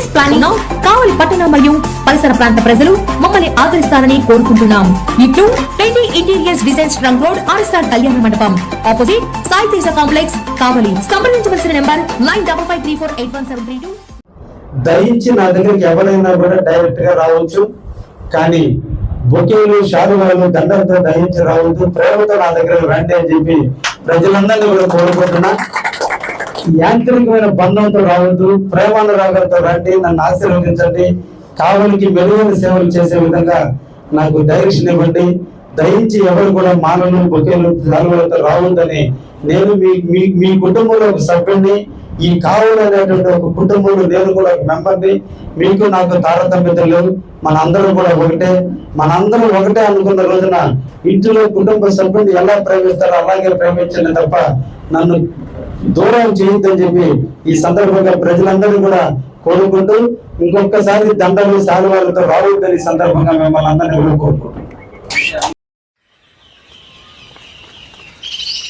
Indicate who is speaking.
Speaker 1: space planning Kavali పట్టణ మరియు పరిసర ప్రాంత ప్రజలు మమ్మల్ని ఆదరిస్తారని కోరుకుంటున్నాం. ఇట్లు twenty interiors designs trunk road RSR కళ్యాణ మండపం. Opposite Sai Teja complex Kavali. సంప్రదించవలసిన number nine double five three four eight one seven three two.
Speaker 2: దయించి నా దగ్గరికి ఎవరైనా కూడా డైరెక్ట్గా రావచ్చు. కానీ బొకేలు షారువాలు దండలతో దయించి రావద్దు. ప్రేమతో నా దగ్గర రండి అని చెప్పి ప్రజలందరినీ కూడా కోరుకుంటున్నా. యాంత్రికమైన బంధంతో రావద్దు ప్రేమానురాగంతో రండి నన్ను ఆశీర్వదించండి. కావలికి మెరుగైన సేవలు చేసే విధంగా నాకు డైరెక్షన్ ఇవ్వండి. దయించి ఎవరు కూడా మానవులు బొకేలు శాలువలతో రావద్దని నేను మీ మీ మీ కుటుంబంలో ఒక సభ్యుడిని ఈ కావులు అనేటువంటి ఒక కుటుంబంలో నేను కూడా ఒక మెంబర్ని మీకు నాకు తారతమ్యత లేవు మన అందరూ కూడా ఒకటే మనందరం ఒకటే అనుకున్న రోజున ఇంటిలో కుటుంబ సభ్యుడిని ఎలా ప్రేమిస్తారో అలాగే ప్రేమించండి తప్ప నన్ను దూరం చేయొద్దని చెప్పి ఈ సందర్భంగా ప్రజలందరూ కూడా కోరుకుంటూ ఇంకొకసారి దండలు శాలువాలతో రావద్దని సందర్భంగా మిమ్మల్ని అందరినీ కూడా కోరుకుంటున్నాను.